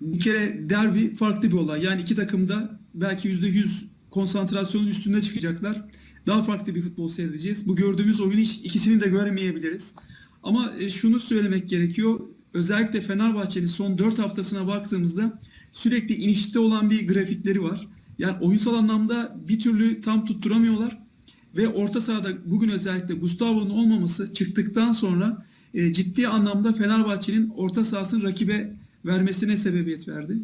bir kere derbi farklı bir olay. Yani iki takım da belki %100 konsantrasyonun üstünde çıkacaklar. Daha farklı bir futbol seyredeceğiz. Bu gördüğümüz oyunu hiç ikisini de göremeyebiliriz. Ama e, şunu söylemek gerekiyor. Özellikle Fenerbahçe'nin son 4 haftasına baktığımızda sürekli inişte olan bir grafikleri var. Yani oyunsal anlamda bir türlü tam tutturamıyorlar. Ve orta sahada bugün özellikle Gustavo'nun olmaması çıktıktan sonra e, ciddi anlamda Fenerbahçe'nin orta sahasını rakibe vermesine sebebiyet verdi.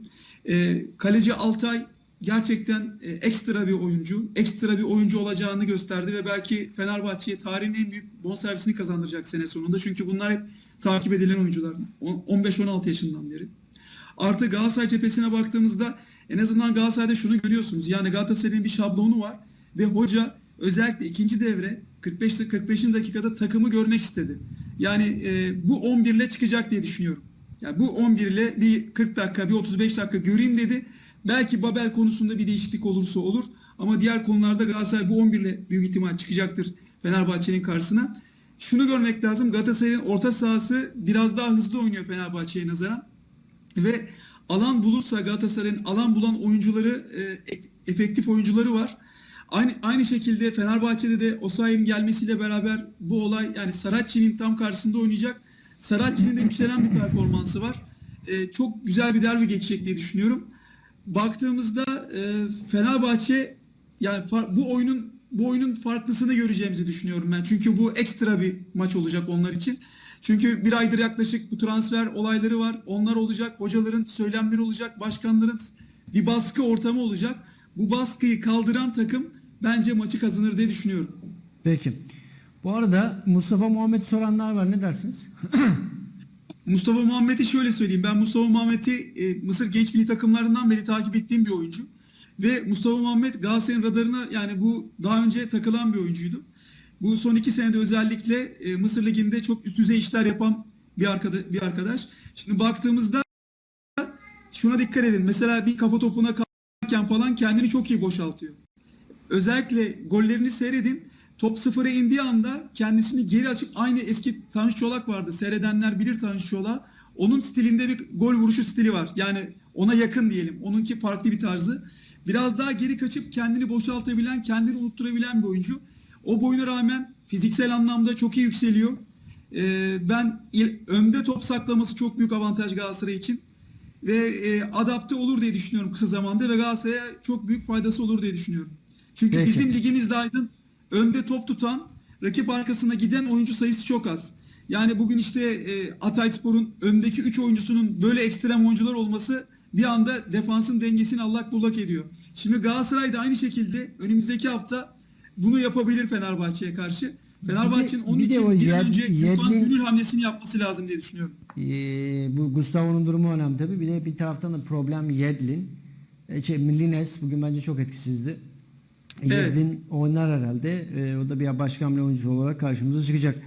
E, kaleci Altay gerçekten e, ekstra bir oyuncu, ekstra bir oyuncu olacağını gösterdi ve belki Fenerbahçe'ye tarihin en büyük bonservisini kazandıracak sene sonunda. Çünkü bunlar hep takip edilen oyuncular. On- 15-16 yaşından beri. Artı Galatasaray cephesine baktığımızda en azından Galatasaray'da şunu görüyorsunuz. Yani Galatasaray'ın bir şablonu var ve hoca özellikle ikinci devre 45 45. dakikada takımı görmek istedi. Yani e, bu 11 ile çıkacak diye düşünüyorum. Yani bu 11 ile bir 40 dakika, bir 35 dakika göreyim dedi. Belki Babel konusunda bir değişiklik olursa olur. Ama diğer konularda Galatasaray bu 11 ile büyük ihtimal çıkacaktır Fenerbahçe'nin karşısına. Şunu görmek lazım. Galatasaray'ın orta sahası biraz daha hızlı oynuyor Fenerbahçe'ye nazaran. Ve alan bulursa Galatasaray'ın alan bulan oyuncuları, e, ek- efektif oyuncuları var. Aynı aynı şekilde Fenerbahçe'de de Osayi'nin gelmesiyle beraber bu olay yani Saracchi'nin tam karşısında oynayacak. Saracchi'nin de yükselen bir performansı var. E, çok güzel bir derbi geçecek diye düşünüyorum. Baktığımızda e, Fenerbahçe yani bu oyunun bu oyunun farklısını göreceğimizi düşünüyorum ben. Çünkü bu ekstra bir maç olacak onlar için. Çünkü bir aydır yaklaşık bu transfer olayları var. Onlar olacak. Hocaların söylemleri olacak. Başkanların bir baskı ortamı olacak. Bu baskıyı kaldıran takım bence maçı kazanır diye düşünüyorum. Peki. Bu arada Mustafa Muhammed soranlar var. Ne dersiniz? Mustafa Muhammed'i şöyle söyleyeyim. Ben Mustafa Muhammed'i e, Mısır genç milli takımlarından beri takip ettiğim bir oyuncu. Ve Mustafa Muhammed Galatasaray'ın radarına yani bu daha önce takılan bir oyuncuydu. Bu son iki senede özellikle e, Mısır Ligi'nde çok üst düzey işler yapan bir, arkada, bir arkadaş. Şimdi baktığımızda şuna dikkat edin. Mesela bir kafa topuna kalkarken falan kendini çok iyi boşaltıyor. Özellikle gollerini seyredin. Top sıfıra indiği anda kendisini geri açıp aynı eski Tanju Çolak vardı. Seyredenler bilir Tanju Çolak. Onun stilinde bir gol vuruşu stili var. Yani ona yakın diyelim. Onunki farklı bir tarzı. Biraz daha geri kaçıp kendini boşaltabilen, kendini unutturabilen bir oyuncu. O boyuna rağmen fiziksel anlamda çok iyi yükseliyor. Ee, ben il- önde top saklaması çok büyük avantaj Galatasaray için. Ve e, adapte olur diye düşünüyorum kısa zamanda ve Galatasaray'a çok büyük faydası olur diye düşünüyorum. Çünkü Peki. bizim ligimizde Aydın önde top tutan, rakip arkasına giden oyuncu sayısı çok az. Yani bugün işte e, Atayspor'un öndeki 3 oyuncusunun böyle ekstrem oyuncular olması bir anda defansın dengesini allak bullak ediyor. Şimdi Galatasaray da aynı şekilde önümüzdeki hafta bunu yapabilir Fenerbahçe'ye karşı. Fenerbahçe'nin onun bir için bir an önce Gökhan Gönül hamlesini yapması lazım diye düşünüyorum. Ee, bu Gustavo'nun durumu önemli tabii. Bir de bir taraftan da problem Yedlin. E, şey, Millines bugün bence çok etkisizdi. E, Evet. Yedlin oynar herhalde. E, o da bir başka hamle oyuncusu olarak karşımıza çıkacak.